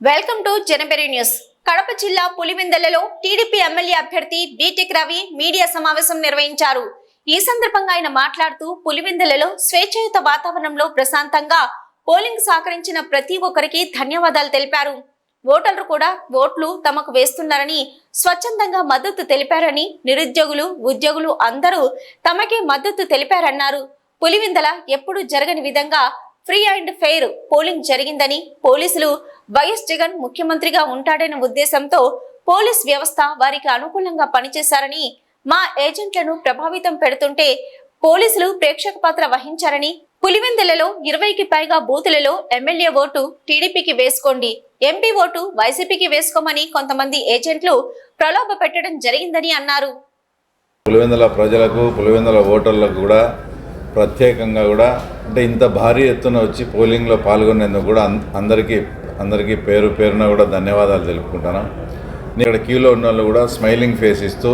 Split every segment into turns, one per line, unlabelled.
Welcome to జనబెరి news Kadapa జిల్లా పులివెందలలో టీడీపీ ఎమ్మెల్యే అభ్యర్థి బీటెక్ రవి మీడియా సమావేశం నిర్వహించారు. ఈ సందర్భంగా ఆయన మాట్లాడుతూ పులివెందలలో స్వేచ్ఛాయుత వాతావరణంలో ప్రశాంతంగా పోలింగ్ సహకరించిన ప్రతి ఒక్కరికి ధన్యవాదాలు తెలిపారు. ఓటర్లు కూడా ఓట్లు తమకు వేస్తున్నారని స్వచ్ఛందంగా మద్దతు తెలిపారని నిరుద్యోగులు ఉద్యోగులు అందరూ తమకే మద్దతు తెలిపారన్నారు. పులివెందల ఎప్పుడు జరగని విధంగా ఫ్రీ అండ్ ఫెయిర్ పోలింగ్ జరిగిందని పోలీసులు వైఎస్ జగన్ ముఖ్యమంత్రిగా ఉంటాడనే ఉద్దేశంతో పోలీస్ వ్యవస్థ వారికి అనుకూలంగా పనిచేశారని మా ఏజెంట్లను ప్రభావితం పెడుతుంటే పోలీసులు ప్రేక్షక పాత్ర వహించారని పులివెందులలో ఇరవైకి పైగా బూతులలో ఎమ్మెల్యే ఓటు టీడీపీకి వేసుకోండి ఎంపీ ఓటు వైసీపీకి వేసుకోమని కొంతమంది ఏజెంట్లు ప్రలోభ పెట్టడం జరిగిందని అన్నారు.
పులివెందుల ప్రజలకు పులివెందుల ఓటర్లకు కూడా ప్రత్యేకంగా కూడా అంటే ఇంత భారీ ఎత్తున వచ్చి పోలింగ్లో పాల్గొనేందుకు కూడా అందరికీ అందరికీ పేరు పేరున కూడా ధన్యవాదాలు తెలుపుకుంటున్నాం. ఇక్కడ క్యూలో ఉన్న వాళ్ళు కూడా స్మైలింగ్ ఫేస్ ఇస్తూ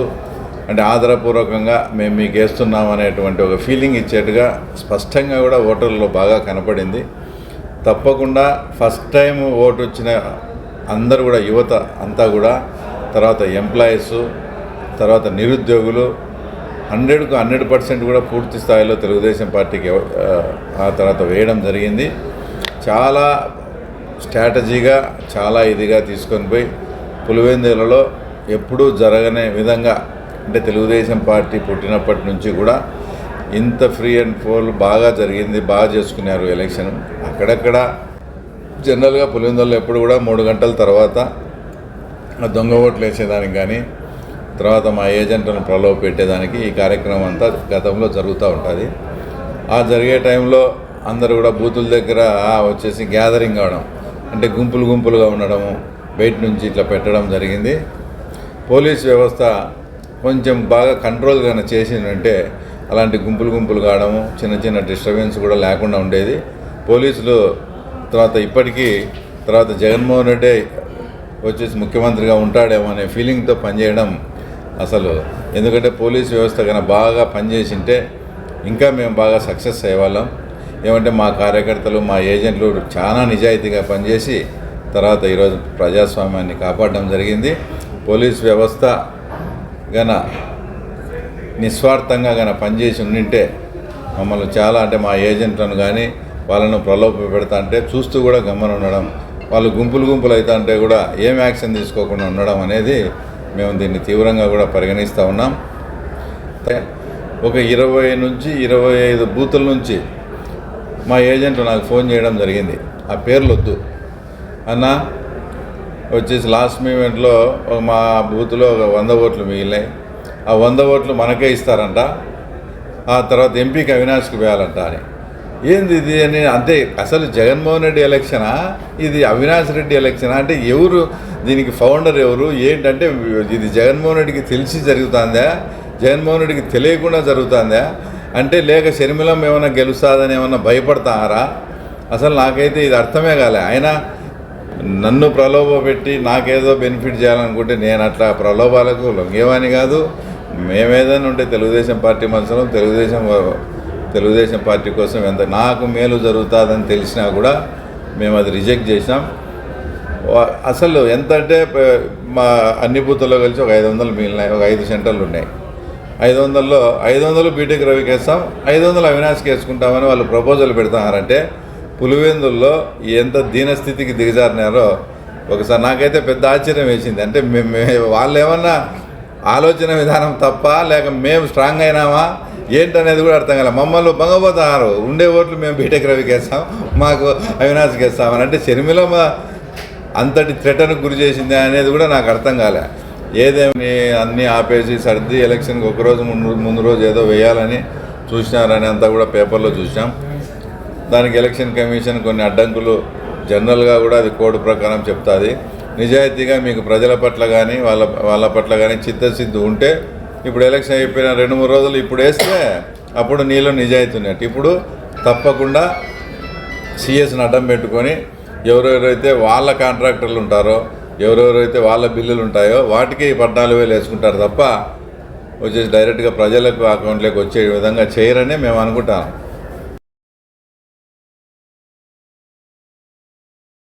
అంటే ఆదరపూర్వకంగా మేము మీకు వేస్తున్నాం అనేటువంటి ఒక ఫీలింగ్ ఇచ్చేట్టుగా స్పష్టంగా కూడా ఓటర్లో బాగా కనపడింది. తప్పకుండా ఫస్ట్ టైం ఓటు వచ్చిన అందరు కూడా యువత అంతా కూడా తర్వాత ఎంప్లాయీస్ తర్వాత నిరుద్యోగులు హండ్రెడ్కు హండ్రెడ్ పర్సెంట్ కూడా పూర్తి స్థాయిలో తెలుగుదేశం పార్టీకి ఆ, తర్వాత వేయడం జరిగింది. చాలా స్ట్రాటజీగా చాలా ఇదిగా తీసుకొని పోయి పులివెందులలో ఎప్పుడూ జరగని విధంగా అంటే తెలుగుదేశం పార్టీ పుట్టినప్పటి నుంచి కూడా ఇంత ఫ్రీ అండ్ ఫోల్ బాగా జరిగింది బాగా చేసుకున్నారు ఎలక్షన్. అక్కడక్కడ జనరల్గా పులివెందులలో ఎప్పుడు కూడా మూడు గంటల తర్వాత దొంగ ఓట్లు వేసేదానికి కానీ తర్వాత మా ఏజెంట్లను ప్రలోభ పెట్టేదానికి ఈ కార్యక్రమం అంతా గతంలో జరుగుతూ ఉంటుంది. ఆ జరిగే టైంలో అందరూ కూడా బూతుల దగ్గర వచ్చేసి గ్యాదరింగ్ అవడం అంటే గుంపులు గుంపులుగా ఉండడము బయట నుంచి ఇట్లా పెట్టడం జరిగింది. పోలీస్ వ్యవస్థ కొంచెం బాగా కంట్రోల్ కానీ చేసిందంటే అలాంటి గుంపులు గుంపులు కావడము చిన్న చిన్న డిస్టర్బెన్స్ కూడా లేకుండా ఉండేది. పోలీసులు తర్వాత ఇప్పటికీ తర్వాత జగన్మోహన్ రెడ్డి వచ్చేసి ముఖ్యమంత్రిగా ఉంటాడేమో అనే ఫీలింగ్తో పనిచేయడం అసలు. ఎందుకంటే పోలీస్ వ్యవస్థ కన్నా బాగా పనిచేసింటే ఇంకా మేము బాగా సక్సెస్ అయ్యేవాళ్ళం. ఏమంటే మా కార్యకర్తలు మా ఏజెంట్లు చాలా నిజాయితీగా పనిచేసి తర్వాత ఈరోజు ప్రజాస్వామ్యాన్ని కాపాడడం జరిగింది. పోలీస్ వ్యవస్థ గన నిస్వార్థంగా గన పనిచేసి ఉండింటే మమ్మల్ని చాలా అంటే మా ఏజెంట్లను కానీ వాళ్ళను ప్రలోభ పెడతా అంటే చూస్తూ కూడా గమ్మన ఉండడం వాళ్ళు గుంపులు గుంపులు అవుతా అంటే కూడా ఏం యాక్షన్ తీసుకోకుండా ఉండడం అనేది మేము దీన్ని తీవ్రంగా కూడా పరిగణిస్తూ ఉన్నాం. ఒక ఇరవై నుంచి ఇరవై ఐదు బూతుల నుంచి మా ఏజెంట్ నాకు ఫోన్ చేయడం జరిగింది. ఆ పేర్లు వద్దు. అన్న వచ్చేసి లాస్ట్ మూమెంట్లో మా బూత్లో ఒక వంద ఓట్లు మిగిలినాయి. ఆ వంద ఓట్లు మనకే ఇస్తారంట. ఆ తర్వాత ఎంపీకి అవినాష్కి వేయాలంట అని. ఏంది ఇది అని అంతే అసలు జగన్మోహన్ రెడ్డి ఎలక్షనా? ఇది అవినాష్ రెడ్డి ఎలక్షనా? అంటే ఎవరు దీనికి ఫౌండర్ ఎవరు? ఏంటంటే ఇది జగన్మోహన్ రెడ్డికి తెలిసి జరుగుతుందా? జగన్మోహన్ రెడ్డికి తెలియకుండా జరుగుతుందా? అంటే లేక షర్మిలం ఏమైనా గెలుస్తుందని ఏమైనా భయపడతారా? అసలు నాకైతే ఇది అర్థమే కాలే. ఆయన నన్ను ప్రలోభ పెట్టి నాకేదో బెనిఫిట్ చేయాలనుకుంటే నేను అట్లా ప్రలోభాలకు లొంగేవాని కాదు. మేమేదైనా ఉంటే తెలుగుదేశం పార్టీ మనుషులం తెలుగుదేశం తెలుగుదేశం పార్టీ కోసం ఎంత నాకు మేలు జరుగుతుందని తెలిసినా కూడా మేము అది రిజెక్ట్ చేసినాం. అసలు ఎంత అంటే మా అన్ని బూతుల్లో కలిసి ఒక ఐదు వందలు మిగిలినాయి ఒక ఐదు సెంటర్లు ఉన్నాయి. ఐదు వందల్లో ఐదు వందలు బీటెక్ రవికి వేస్తాం ఐదు వందలు అవినాష్కి వేసుకుంటామని వాళ్ళు ప్రపోజల్ పెడతారంటే పులివెందుల్లో ఎంత దీనస్థితికి దిగజారినారో ఒకసారి నాకైతే పెద్ద ఆశ్చర్యం వేసింది. అంటే మేము వాళ్ళు ఏమన్నా ఆలోచన విధానం తప్ప లేక మేము స్ట్రాంగ్ అయినామా? ఏంటనేది కూడా అర్థం కాలే. మమ్మల్ని బంగపోతున్నారు. ఉండే ఓట్లు మేము బీటెక్ రవికి వేస్తాం మాకు అవినాశ్కి వేస్తామని అంటే షర్మిల అంతటి థ్రెటను గురి చేసింది అనేది కూడా నాకు అర్థం కాలే. ఏదేమి అన్నీ ఆపేసి సర్ది ఎలక్షన్కి ఒకరోజు ముందు ముందు రోజు ఏదో వేయాలని చూసినారని అంతా కూడా పేపర్లో చూసాం దానికి ఎలక్షన్ కమిషన్ కొన్ని అడ్డంకులు జనరల్గా కూడా అది కోడ్ ప్రకారం చెప్తుంది. నిజాయితీగా మీకు ప్రజల పట్ల కానీ వాళ్ళ వాళ్ళ పట్ల కానీ చిత్తశుద్ధి ఉంటే ఇప్పుడు ఎలక్షన్ అయిపోయిన రెండు మూడు రోజులు ఇప్పుడు వేస్తే అప్పుడు నీలో నిజాయితీ ఉన్నట్టు ఇప్పుడు తప్పకుండా సిఎస్ని అడ్డం పెట్టుకొని ఎవరెవరైతే వాళ్ళ కాంట్రాక్టర్లు ఉంటారో ఎవరెవరైతే వాళ్ళ బిల్లులు ఉంటాయో వాటికి పద్నాలుగు వేలు వేసుకుంటారు తప్ప వచ్చేసి డైరెక్ట్గా ప్రజలకు అకౌంట్లోకి వచ్చే విధంగా చేయరనే మేము అనుకుంటాం.